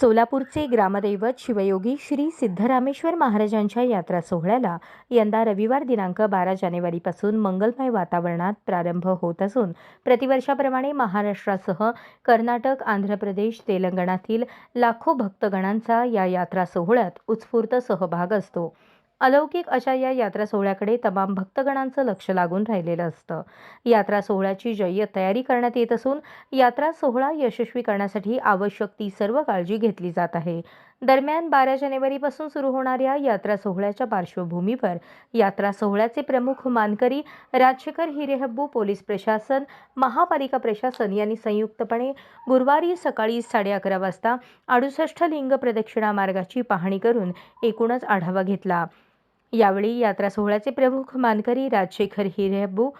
सोलापूरचे ग्रामदैवत शिवयोगी श्री सिद्धरामेश्वर महाराजांच्या यात्रा सोहळ्याला यंदा रविवार दिनांक बारा जानेवारीपासून मंगलमय वातावरणात प्रारंभ होत असून प्रतिवर्षाप्रमाणे महाराष्ट्रासह कर्नाटक आंध्र प्रदेश तेलंगणातील लाखो भक्तगणांचा या यात्रा सोहळ्यात उत्स्फूर्त सहभाग असतो. अलौकिक अशा या यात्रा सोहळ्याकडे तमाम भक्तगणांचं लक्ष लागून राहिलेलं असतं. यात्रा सोहळ्याची जय्य तयारी करण्यात येत असून यात्रा सोहळा यशस्वी करण्यासाठी आवश्यक ती सर्व काळजी घेतली जात आहे. दरम्यान बारा जानेवारीपासून सुरू होणाऱ्या यात्रा सोहळ्याच्या पार्श्वभूमीवर यात्रा सोहळ्याचे प्रमुख मानकरी राजशेखर हिरेहब्बू पोलीस प्रशासन महापालिका प्रशासन यांनी संयुक्तपणे गुरुवारी सकाळी साडे अकरा वाजता अडुसष्ट लिंग प्रदक्षिणा मार्गाची पाहणी करून एकूणच आढावा घेतला. यावेळी यात्रा सोहळ्याचे प्रमुख मानकरी राजशेखर हिरेहब्बू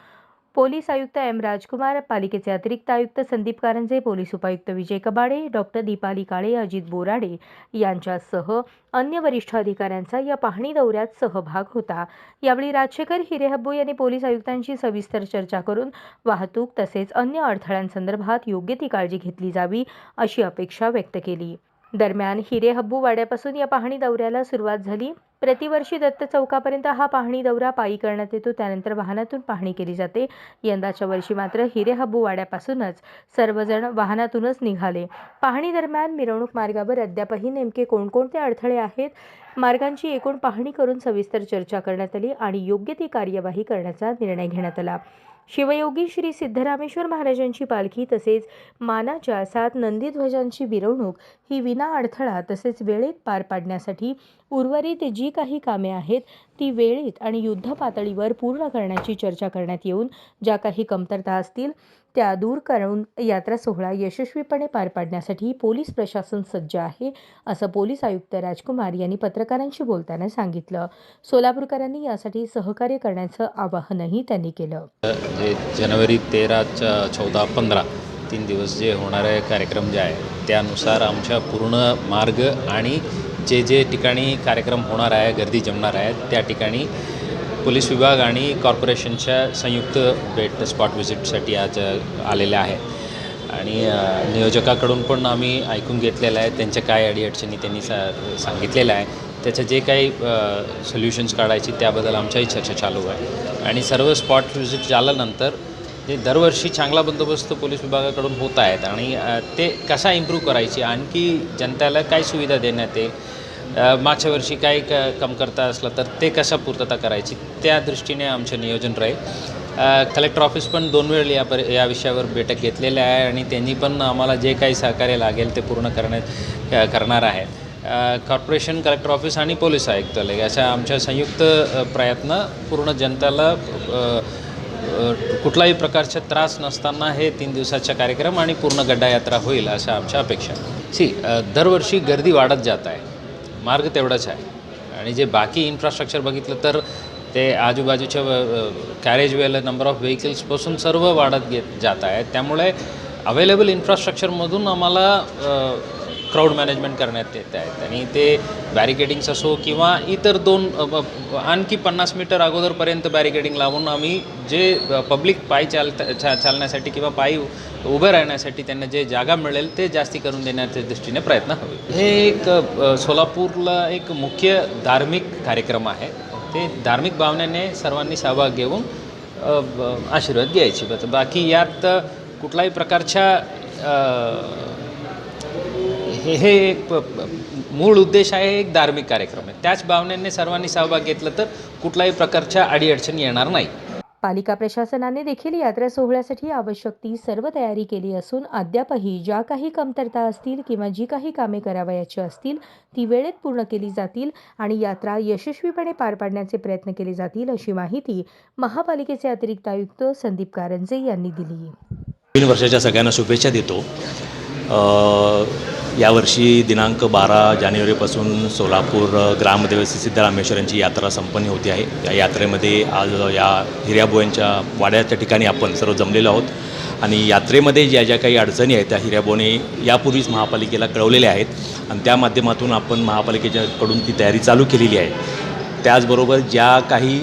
पोलीस आयुक्त एम राजकुमार पालिकेचे अतिरिक्त आयुक्त संदीप कारंजे पोलीस उपायुक्त विजय कबाडे डॉक्टर दीपाली काळे अजित बोराडे यांच्यासह अन्य वरिष्ठ अधिकाऱ्यांचा या पाहणी दौऱ्यात सहभाग होता. यावेळी राजशेखर हिरेहब्बू यांनी पोलीस आयुक्तांशी सविस्तर चर्चा करून वाहतूक तसेच अन्य अडथळ्यांसंदर्भात योग्य ती काळजी घेतली जावी अशी अपेक्षा व्यक्त केली. दरम्यान हिरेहब्बू वाड्यापासून या पाहणी दौऱ्याला सुरुवात झाली. प्रतिवर्षी दत्त चौकापर्यंत हा पाहणी दौरा पायी करण्यात येतो. त्यानंतर वाहनातून पाहणी केली जाते. यंदाच्या वर्षी मात्र हिरेहब्बू वाड्यापासूनच सर्वजण वाहनातूनच निघाले. पाहणी दरम्यान मिरवणूक मार्गावर अद्यापही नेमके कोणकोणते अडथळे आहेत? मार्गांची एकूण पाहणी करून सविस्तर चर्चा करण्यात आली आणि योग्य ती कार्यवाही करण्याचा निर्णय घेण्यात आला. शिवयोगी श्री सिद्धरामेश्वर महाराजांची पालखी तसेच मानाच्या सात नंदीध्वजांची मिरवणूक ही विना अडथळा तसेच वेळेत पार पाडण्यासाठी उर्वरित जी काही कामे आहेत ती वेळेत आणि युद्ध पातळीवर पूर्ण करण्याची चर्चा करण्यात येऊन ज्या काही कमतरता असतील त्या दूर करून यात्रा सोहळा यशस्वीपणे पार पाडण्यासाठी पोलीस प्रशासन सज्ज आहे असं पोलीस आयुक्त राजकुमार यांनी पत्रकारांशी बोलताना सांगितलं. सोलापूरकरांनी यासाठी सहकार्य करण्याचं आवाहनही त्यांनी केलं. जे जानेवारी तेरा चौदा पंधरा तीन दिवस जे होणारे कार्यक्रम जे आहे त्यानुसार आमच्या पूर्ण मार्ग आणि जे जे ठिकाणी कार्यक्रम होणार आहे गर्दी जमणार आहे त्या ठिकाणी पोलीस विभाग आणि कॉर्पोरेशनच्या संयुक्त भेट स्पॉट व्हिजिटसाठी आज आलेल्या आहे. आणि नियोजकाकडून पण आम्ही ऐकून घेतलेलं आहे. त्यांच्या काय अडीअडचणी त्यांनी सा सांगितलेलं आहे. त्याचं जे काही सोल्युशन्स काढायची त्याबद्दल आमच्याही चर्चा चालू आहे. आणि सर्व स्पॉट व्हिजिट झाल्यानंतर ते दरवर्षी चांगला बंदोबस्त पोलीस विभागाकडून होत आहेत. आणि ते कसा इम्प्रूव्ह करायची? आणखी जनतेला काय सुविधा देण्यात येईल? मागच्या वर्षी काही क कमकर्ता असलं तर ते कशा पूर्तता करायची त्या दृष्टीने आमचं नियोजन राहील. कलेक्टर ऑफिस पण दोन वेळ या पर या विषयावर बैठक घेतलेल्या आहे आणि त्यांनी पण आम्हाला जे काही सहकार्य लागेल ते पूर्ण करण्यात करणार आहे. कॉर्पोरेशन कलेक्टर ऑफिस आणि पोलीस आयुक्तालय अशा आमच्या संयुक्त प्रयत्न पूर्ण जनतेला कुठलाही प्रकारचा त्रास नसताना हे तीन दिवसाचा कार्यक्रम आणि पूर्ण गड्डा यात्रा होईल अशा आमच्या अपेक्षा. सी दरवर्षी गर्दी वाढत जात आहे. मार्ग तेवढाच आहे. आणि जे बाकी इन्फ्रास्ट्रक्चर बघितलं तर ते आजूबाजूच्या कॅरेज वेल नंबर ऑफ व्हेकल्सपासून सर्व वाढत घेत जात आहेत. त्यामुळे अवेलेबल इन्फ्रास्ट्रक्चरमधून आम्हाला क्राऊड मॅनेजमेंट करण्यात येत आहेत. आणि ते बॅरिकेडिंग्स असो किंवा इतर दोन आणखी पन्नास मीटर अगोदरपर्यंत बॅरिकेडिंग लावून आम्ही जे पब्लिक पायी चाल चा चालण्यासाठी किंवा पायी उभे राहण्यासाठी त्यांना जे जागा मिळेल ते जास्ती करून देण्याच्या दृष्टीने प्रयत्न हवे. हे एक सोलापूरला एक मुख्य धार्मिक कार्यक्रम आहे. ते धार्मिक भावनेने सर्वांनी सहभाग घेऊन आशीर्वाद घ्यायची. बाकी यात कुठल्याही प्रकारच्या हे हे एक मूळ उद्देश आहे एक धार्मिक कार्यक्रम आहे. त्याच भावनेने सर्वांनी सहभाग घेतला तर कुठल्याही प्रकारच्या अडीअडचणी येणार नाही. पालिका प्रशासनाने देखील यात्रा सोहळ्यासाठी आवश्यक ती सर्व तयारी केली असून अद्यापही ज्या काही कमतरता असतील किंवा जी काही कामे करावयाची असतील ती वेळेत पूर्ण केली जातील आणि यात्रा यशस्वीपणे पार पाडण्याचे प्रयत्न केले जातील अशी माहिती महापालिकेचे अतिरिक्त आयुक्त संदीप कारंजे यांनी दिली. नवीन वर्षाच्या सगळ्यांना शुभेच्छा देतो. यावर्षी दिनांक बारा जानेवारीपासून सोलापूर अ, ग्रामदेव सिद्धरामेश्वरांची यात्रा संपन्न होती आहे. या यात्रेमध्ये आज या हिऱ्याबोयांच्या वाड्याच्या ठिकाणी आपण सर्व जमलेलो आहोत. आणि यात्रेमध्ये ज्या ज्या काही अडचणी आहेत त्या हिऱ्याबोने यापूर्वीच महापालिकेला कळवलेल्या आहेत. आणि त्या माध्यमातून आपण महापालिकेच्याकडून ती तयारी चालू केलेली आहे. त्याचबरोबर ज्या काही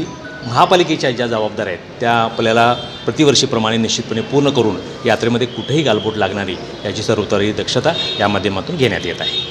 महापालिकेच्या ज्या जबाबदाऱ्या आहेत त्या आपल्याला प्रतिवर्षीप्रमाणे निश्चितपणे पूर्ण करून यात्रेमध्ये कुठेही गालबोट लागणारी याची सर्वतरी दक्षता या माध्यमातून घेण्यात येत आहे.